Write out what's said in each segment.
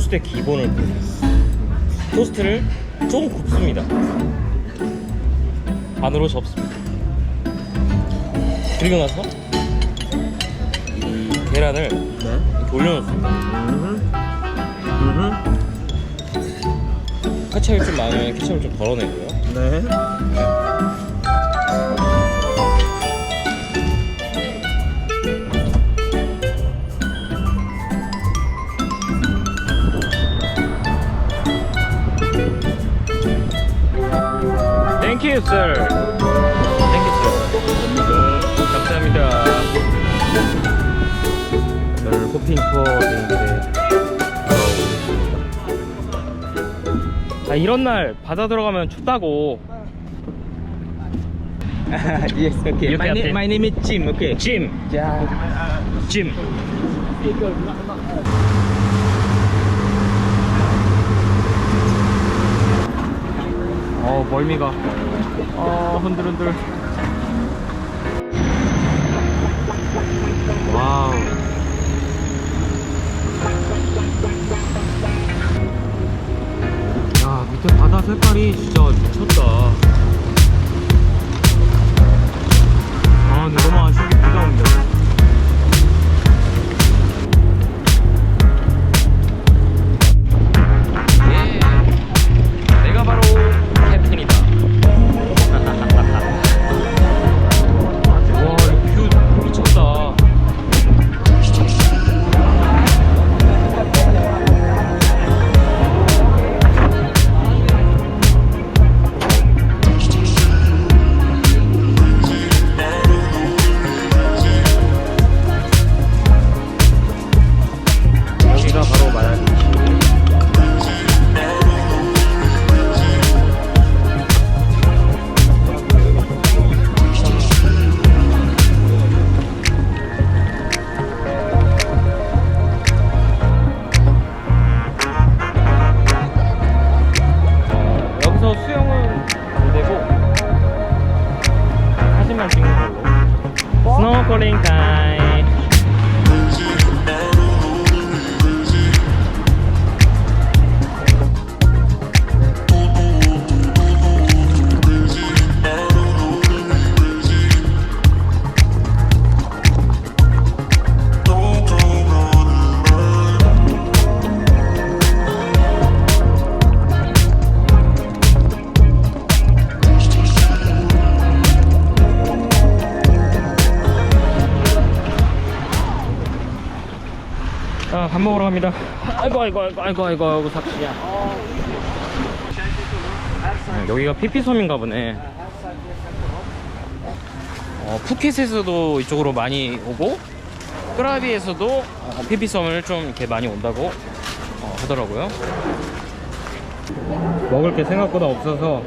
토스트의 기본을 보여드렸어요. 토스트를 좀 굽습니다. 반으로 접습니다. 그리고 나서 이 계란을 네. 음. 케찹이 좀 많으면 케찹을 좀 덜어내고요. 네. 이런 날 바다 들어가면 춥다고 yes, okay. My, take- my name is Jim, okay. 찜! Yeah. 찜! 어 멀미가 어 흔들흔들 와우 야 밑에 바다 색깔이 진짜 미쳤다. 아 근데 너무 아쉬운 게 비가 온다 밥 먹으러 갑니다. 아이고, 아이고, 아이고, 아이고, 아이고, 아이고, 삭시야. 네, 여기가 피피섬인가 보네. 어, 푸켓에서도 이쪽으로 많이 오고, 크라비에서도 어, 피피섬을 좀 이렇게 많이 온다고 어, 하더라고요. 먹을 게 생각보다 없어서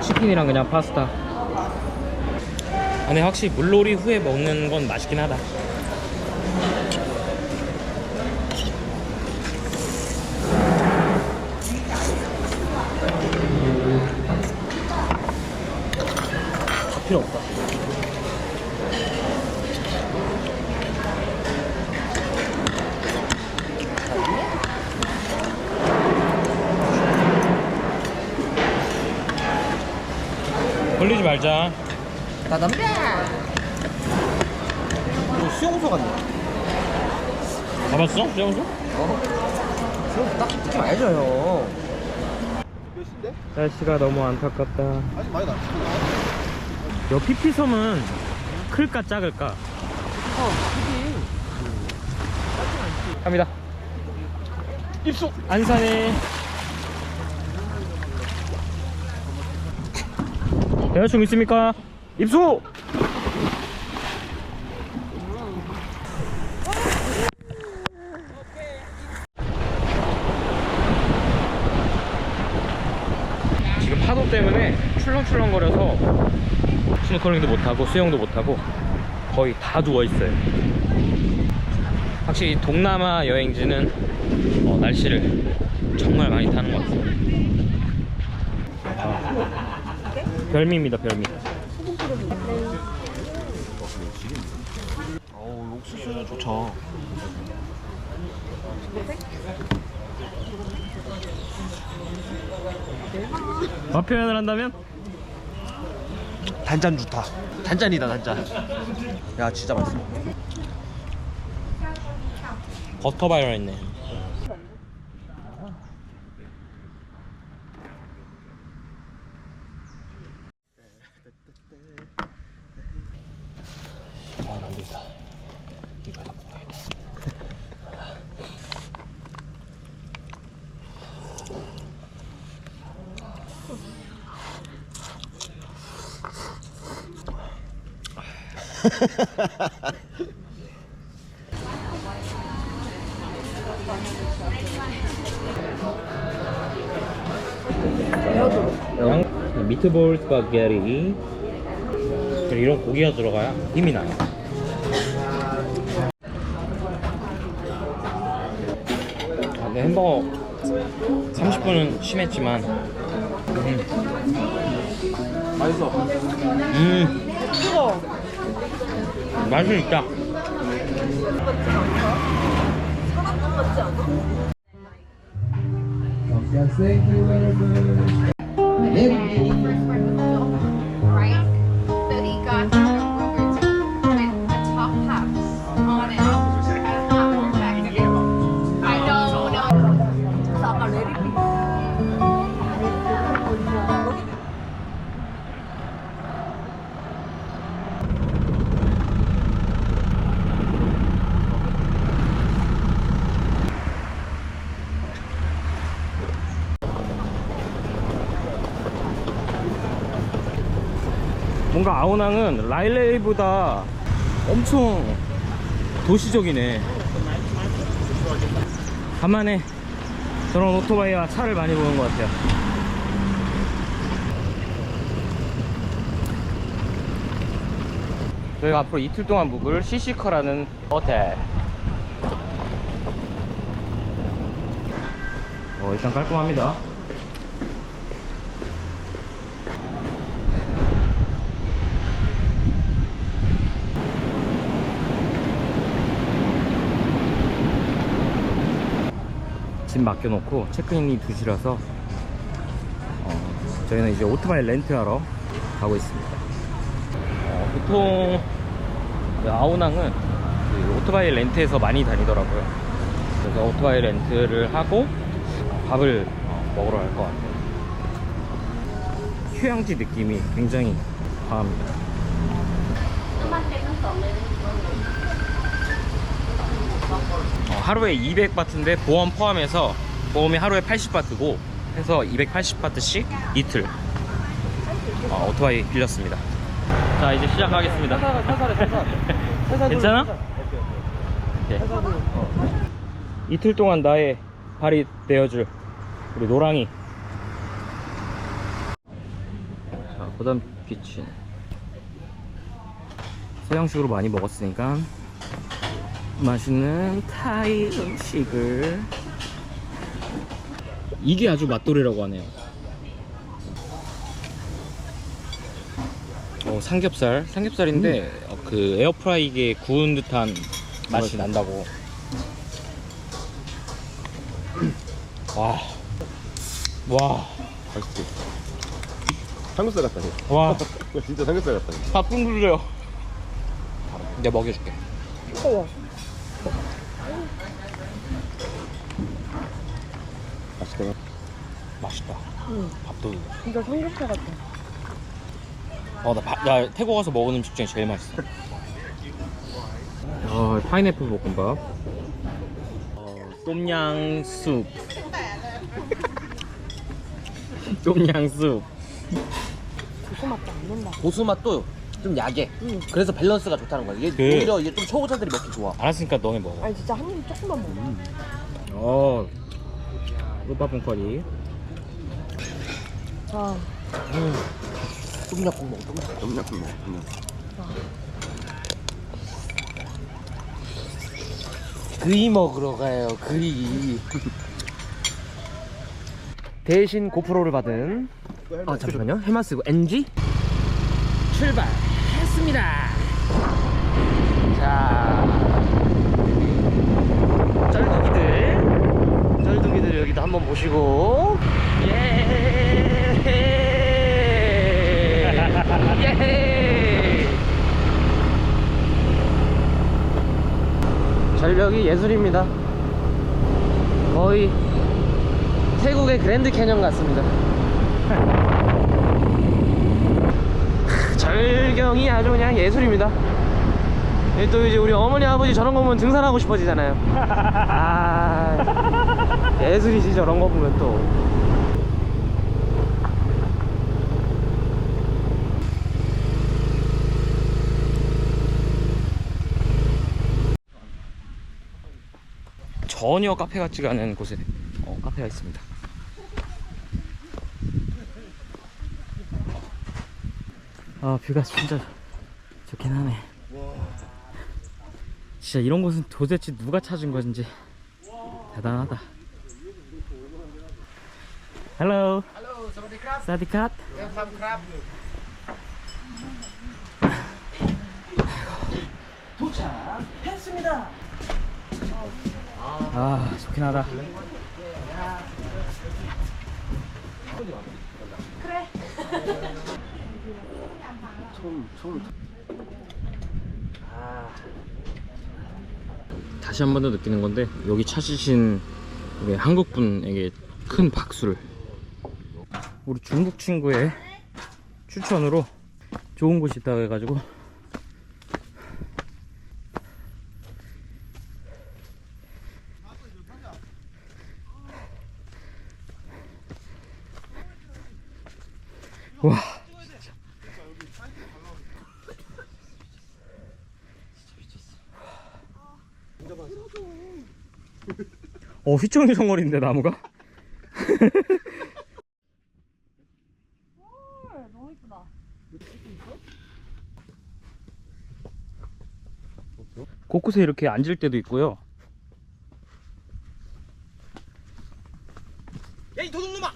치킨이랑 그냥 파스타. 아니, 확실히 물놀이 후에 먹는 건 맛있긴 하다. 필요 없다. 걸리지 말자. 나 담배. 이거 수용소 같네. 가봤어? 수영소? 어? 수용소 딱 찍지 말죠, 형. 몇인데? 날씨가 너무 안타깝다. 아직 많이 남았어. 여 피피섬은 클까 작을까? 어, 크지. 갑니다. 입수! 안산에. 여자친구 있습니까? 입수! 지금 파도 때문에 출렁출렁거려서 스노클링도 못하고 수영도 못하고 거의 다 누워있어요. 확실히 동남아 여행지는 어, 날씨를 정말 많이 타는 것 같습니다. 아, 별미입니다, 별미. 어우 옥수수 좋죠. 맛 표현을 한다면? 단짠 좋다. 단짠이다 단짠. 야 진짜 맛있어. 버터 바이럴 했네 아 안되겠다 이거 다 먹어야겠다 양, 미트볼 스파게티. 이런 고기가 들어가야 힘이 나요. 아, 근데 햄버거 30분은 심했지만. 음, 맛있어. 음 맛이 있다 right? 뭔가 아오낭은 라일레이보다 엄청 도시적이네. 간만에 저런 오토바이와 차를 많이 보는 것 같아요. 저희가 앞으로 이틀 동안 묵을 시시커라는 호텔. 어, 일단 깔끔합니다. 짐 맡겨놓고 체크인이 2시라서 어, 저희는 이제 오토바이 렌트하러 가고 있습니다. 어, 보통 아오낭은 그 오토바이 렌트에서 많이 다니더라고요. 그래서 오토바이 렌트를 하고 밥을 어, 먹으러 갈 것 같아요. 휴양지 느낌이 굉장히 강합니다 어, 하루에 200바트인데 보험 포함해서 보험이 하루에 80바트고 해서 280바트씩 이틀 어, 오토바이 빌렸습니다 자 이제 시작하겠습니다. 괜찮아? 오케이. 이틀 동안 나의 발이 되어줄 우리 노랑이 자 그다음 키친 서양식으로 많이 먹었으니까 맛있는 타이 음식을 이게 아주 맛돌이라고 하네요 어, 삼겹살 삼겹살인데 어, 그 에어프라이기에 구운 듯한 맛이 난다고 와 와, 맛있지. 삼겹살 같다. 쟤. 와, 진짜 삼겹살 같다. 밥좀 굴려요. 내가 먹여줄게. 맛있게. 맛있다. 밥도. 진짜 삼겹살 같아. 어, 나, 밥- 나 태국 가서 먹은 음식 중에 제일 맛있어. 어, 파인애플 볶음밥. 어, 똠양 숲. 똠양 숲. 고수 맛도 안 난다. 고수 맛도 좀 약해. 그래서 밸런스가 좋다는 거야. 이게 그- 오히려 이게 좀 초보자들이 먹기 좋아. 알았으니까 너네 먹어. 아니 진짜 한 입 조금만 먹어. 어, 꿀밥은 커리. 자, 똠약국 먹어. 똠약. 똠약국 먹어. 똠약. 그이 먹으러 가요. 그이. 대신 고프로를 받은 아 잠시만요. 헬마스 NG 출발 있습니다. 자, 쩔둥이들, 쩔둥이들 여기도 한번 보시고, 예, 예. 절벽이 예술입니다. 거의 태국의 그랜드 캐년 같습니다. 절경이 아주 그냥 예술입니다. 예, 또 이제 우리 어머니 아버지 저런 거 보면 등산하고 싶어지잖아요. 아 예술이지 저런 거 보면 또. 전혀 카페 같지가 않은 곳에 어, 카페가 있습니다. 아 뷰가 진짜 좋긴 하네. 진짜 이런 곳은 도대체 누가 찾은 건지 대단하다. Hello. Hello. 사디캅. 도착했습니다. 아 좋긴 하다. 처음 처음. 다시 한 번 더 느끼는 건데 여기 찾으신 우리 한국 분에게 큰 박수를. 우리 중국 친구의 추천으로 좋은 곳이 있다고 해가지고. 와 어 휘청휘청거리는데 나무가 곳곳에 이렇게 앉을 때도 있고요 야이 도둑놈아!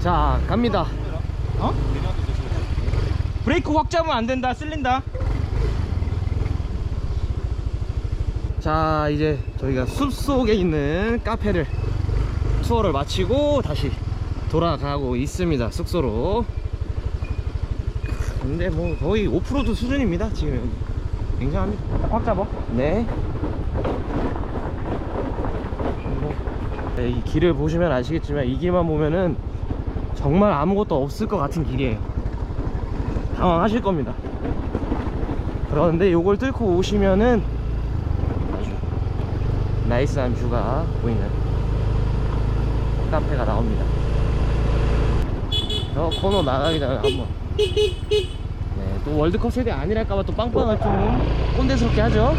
자 갑니다. 브레이크 확 잡으면 안 된다. 쓸린다. 자 이제 저희가 숲속에 있는 카페를 투어를 마치고 다시 돌아가고 있습니다 숙소로. 근데 뭐 거의 오프로드 수준입니다 지금. 여기 굉장합니다. 확 잡아 네. 뭐, 네, 이 길을 보시면 아시겠지만 이 길만 보면은 정말 아무것도 없을 것 같은 길이에요. 당황하실 겁니다. 그런데 요걸 뚫고 오시면은 아주 나이스한 뷰가 보이는 카페가 나옵니다. 저 코너 나가기 전에 한번 네, 또 월드컵 세대 아니랄까봐 또 빵빵을 좀 꼰대스럽게 하죠.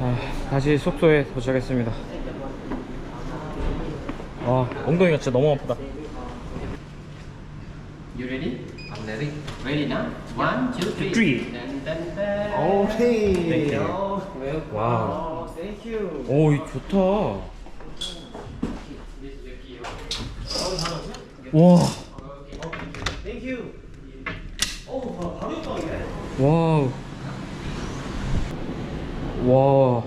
아, 다시 숙소에 도착했습니다 아 엉덩이가 진짜 너무 아프다 You ready? I'm ready. Ready now? One, two, three. Three. Dun, dun, dun. Okay. Thank you. Oh, welcome. 와우. Oh, thank you. 오, 이 좋다. 와, Thank you. 어, 바로 옆방이네. 와우. 와.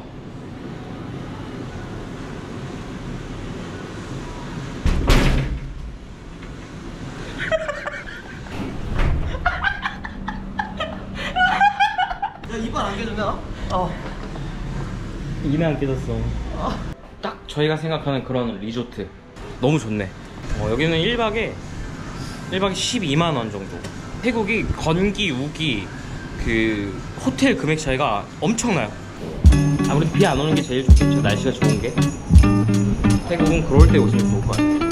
야, 이빨 안 깨졌나? 어. 안 깨졌어. 딱 저희가 생각하는 그런 리조트. 너무 좋네. 어, 여기는 1박에 1박에 12만 원 정도. 태국이 건기, 우기 그 호텔 금액 차이가 엄청나요. 아무래도 비 안 오는 게 제일 좋겠죠. 날씨가 좋은 게. 태국은 그럴 때 오시면 좋을 것 같아요.